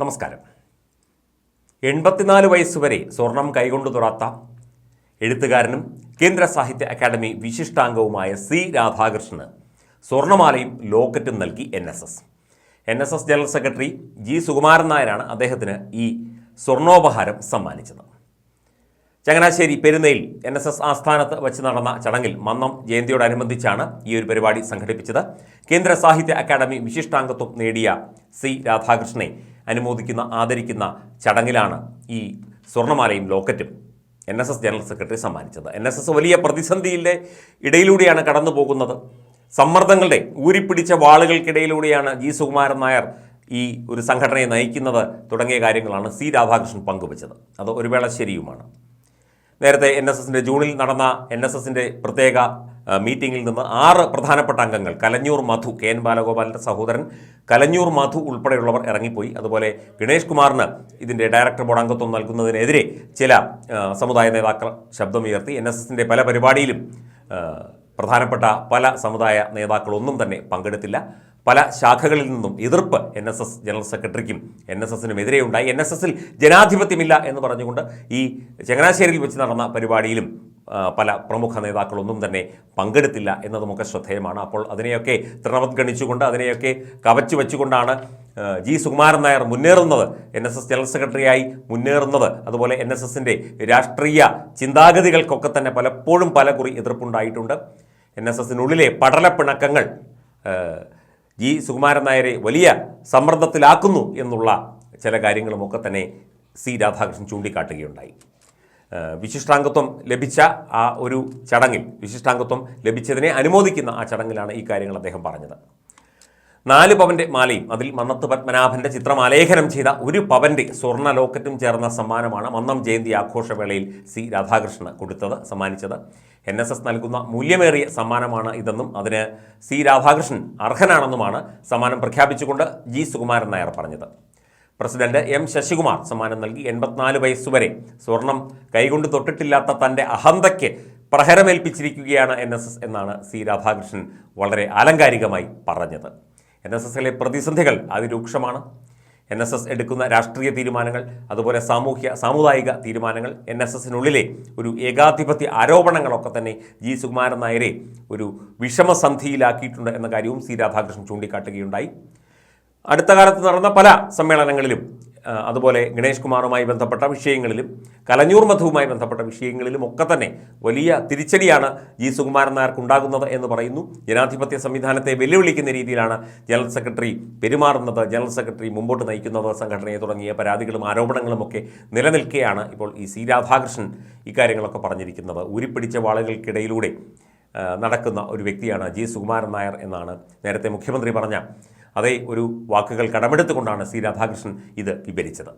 നമസ്കാരം. എൺപത്തിനാല് വയസ്സുവരെ സ്വർണം കൈകൊണ്ടു തൊടാത്ത എഴുത്തുകാരനും കേന്ദ്ര സാഹിത്യ അക്കാദമി വിശിഷ്ടാംഗവുമായ സി രാധാകൃഷ്ണന് സ്വർണമാലയും ലോക്കറ്റും നൽകി N S S. N S S general secretary G Sukumaran നായരാണ് അദ്ദേഹത്തിന് ഈ സ്വർണോപഹാരം സമ്മാനിച്ചത്. ചങ്ങനാശ്ശേരി പെരുന്നയിൽ എൻ എസ് എസ് ആസ്ഥാനത്ത് വച്ച് നടന്ന ചടങ്ങിൽ മന്നം ജയന്തിയോടനുബന്ധിച്ചാണ് ഈ ഒരു പരിപാടി സംഘടിപ്പിച്ചത്. കേന്ദ്ര സാഹിത്യ അക്കാദമി വിശിഷ്ടാംഗത്വം നേടിയ സി രാധാകൃഷ്ണനെ അനുമോദിക്കുന്ന ആദരിക്കുന്ന ചടങ്ങിലാണ് ഈ സ്വർണമാലയും ലോക്കറ്റും N S S general secretary സമ്മാനിച്ചത്. എൻ എസ് എസ് വലിയ പ്രതിസന്ധിയിലെ ഇടയിലൂടെയാണ് കടന്നു പോകുന്നത്. സമ്മർദ്ദങ്ങളുടെ ഊരിപ്പിടിച്ച വാളുകൾക്കിടയിലൂടെയാണ് ജി സുകുമാരൻ നായർ ഈ ഒരു സംഘടനയെ നയിക്കുന്നത് തുടങ്ങിയ കാര്യങ്ങളാണ് സി രാധാകൃഷ്ണൻ പങ്കുവച്ചത്. അത് ഒരു വേള ശരിയുമാണ്. നേരത്തെ എൻ എസ് എസിന്റെ ജൂണിൽ നടന്ന എൻ എസ് എസിന്റെ പ്രത്യേക മീറ്റിംഗിൽ നിന്ന് ആറ് പ്രധാനപ്പെട്ട അംഗങ്ങൾ കലഞ്ഞൂർ മധു കെ എൻ ബാലഗോപാലിന്റെ സഹോദരൻ കലഞ്ഞൂർ മധു ഉൾപ്പെടെയുള്ളവർ ഇറങ്ങിപ്പോയി. അതുപോലെ ഗണേഷ് കുമാറിന് ഇതിന്റെ ഡയറക്ടർ ബോർഡ് അംഗത്വം നൽകുന്നതിനെതിരെ ചില സമുദായ നേതാക്കൾ ശബ്ദമുയർത്തി. എൻ എസ് എസിന്റെ പല പരിപാടിയിലും പ്രധാനപ്പെട്ട പല സമുദായ നേതാക്കളൊന്നും തന്നെ പങ്കെടുത്തില്ല. പല ശാഖകളിൽ നിന്നും എതിർപ്പ് എൻ എസ് എസ് ജനറൽ സെക്രട്ടറിക്കും എൻ എസ് എസിനും എതിരെ ഉണ്ടായി. എൻ എസ് എസിൽ ജനാധിപത്യമില്ല എന്ന് പറഞ്ഞുകൊണ്ട് ഈ ചങ്ങനാശ്ശേരിയിൽ വെച്ച് നടന്ന പരിപാടിയിലും പല പ്രമുഖ നേതാക്കളൊന്നും തന്നെ പങ്കെടുത്തില്ല എന്നതുമൊക്കെ ശ്രദ്ധേയമാണ്. അപ്പോൾ അതിനെയൊക്കെ തൃണവത്ഗണിച്ചുകൊണ്ട് അതിനെയൊക്കെ കവച്ചു വെച്ചുകൊണ്ടാണ് ജി സുകുമാരൻ നായർ മുന്നേറുന്നത്. എൻ എസ് എസ് ജനറൽ സെക്രട്ടറിയായി മുന്നേറുന്നത്. അതുപോലെ എൻ എസ് എസിന്റെ രാഷ്ട്രീയ ചിന്താഗതികൾക്കൊക്കെ തന്നെ പലപ്പോഴും പല കുറി എതിർപ്പുണ്ടായിട്ടുണ്ട്. എൻ എസ് എസിനുള്ളിലെ പടലപ്പിണക്കങ്ങൾ ജി സുകുമാരൻ നായരെ വലിയ സമ്മർദ്ദത്തിലാക്കുന്നു എന്നുള്ള ചില കാര്യങ്ങളുമൊക്കെ തന്നെ സി രാധാകൃഷ്ണൻ ചൂണ്ടിക്കാട്ടുകയുണ്ടായി. വിശിഷ്ടാംഗത്വം ലഭിച്ച ആ ഒരു ചടങ്ങിൽ വിശിഷ്ടാംഗത്വം ലഭിച്ചതിനെ അനുമോദിക്കുന്ന ആ ചടങ്ങിലാണ് ഈ കാര്യങ്ങൾ അദ്ദേഹം പറഞ്ഞത്. നാല് പവന്റെ മാലയും അതിൽ മന്നത്ത് പത്മനാഭന്റെ ചിത്രം ചെയ്ത ഒരു പവന്റെ സ്വർണ ലോക്കറ്റും ചേർന്ന സമ്മാനമാണ് മന്നം ജയന്തി ആഘോഷവേളയിൽ സി രാധാകൃഷ്ണന് കൊടുത്തത് സമ്മാനിച്ചത്. എൻ എസ് എസ് നൽകുന്ന മൂല്യമേറിയ സമ്മാനമാണ് ഇതെന്നും അതിന് സി രാധാകൃഷ്ണൻ അർഹനാണെന്നുമാണ് സമ്മാനം പ്രഖ്യാപിച്ചുകൊണ്ട് ജി സുകുമാരൻ നായർ പറഞ്ഞത്. പ്രസിഡന്റ് എം ശശികുമാർ സമ്മാനം നൽകി എൺപത്തിനാല് വയസ്സുവരെ സ്വർണം കൈകൊണ്ട് തൊട്ടിട്ടില്ലാത്ത തന്റെ അഹന്തയ്ക്ക് പ്രഹരമേൽപ്പിച്ചിരിക്കുകയാണ് എൻ എസ് എസ് എന്നാണ് സി രാധാകൃഷ്ണൻ വളരെ ആലങ്കാരികമായി പറഞ്ഞത്. എൻ എസ് എസിലെ പ്രതിസന്ധികൾ അതിരൂക്ഷമാണ്. എൻ എസ് എസ് എടുക്കുന്ന രാഷ്ട്രീയ തീരുമാനങ്ങൾ അതുപോലെ സാമൂഹ്യ സാമുദായിക തീരുമാനങ്ങൾ എൻ എസ് എസിനുള്ളിലെ ഒരു ഏകാധിപത്യ ആരോപണങ്ങളൊക്കെ തന്നെ ജി സുകുമാരൻ നായരെ ഒരു വിഷമസന്ധിയിലാക്കിയിട്ടുണ്ട് എന്ന കാര്യവും സി രാധാകൃഷ്ണൻ ചൂണ്ടിക്കാട്ടുകയുണ്ടായി. അടുത്ത കാലത്ത് നടന്ന പല സമ്മേളനങ്ങളിലും അതുപോലെ ഗണേഷ് കുമാറുമായി ബന്ധപ്പെട്ട വിഷയങ്ങളിലും കലഞ്ഞൂർ മധുവുമായി ബന്ധപ്പെട്ട വിഷയങ്ങളിലും ഒക്കെ തന്നെ വലിയ തിരിച്ചടിയാണ് ജി സുകുമാരൻ നായർക്കുണ്ടാകുന്നത് എന്ന് പറയുന്നു. ജനാധിപത്യ സംവിധാനത്തെ വെല്ലുവിളിക്കുന്ന രീതിയിലാണ് ജനറൽ സെക്രട്ടറി പെരുമാറുന്നത്. ജനറൽ സെക്രട്ടറി മുമ്പോട്ട് നയിക്കുന്നത് സംഘടനയെ തുടങ്ങിയ പരാതികളും ആരോപണങ്ങളും ഒക്കെ നിലനിൽക്കെയാണ് ഇപ്പോൾ ഈ സി രാധാകൃഷ്ണൻ ഇക്കാര്യങ്ങളൊക്കെ പറഞ്ഞിരിക്കുന്നത്. ഊരിപ്പിടിച്ച വാളുകൾക്കിടയിലൂടെ നടക്കുന്ന ഒരു വ്യക്തിയാണ് ജി സുകുമാരൻ നായർ എന്നാണ് നേരത്തെ മുഖ്യമന്ത്രി പറഞ്ഞ അതേ ഒരു വാക്കുകൾ കടമെടുത്തുകൊണ്ടാണ് സി രാധാകൃഷ്ണൻ ഇത് വിവരിച്ചത്.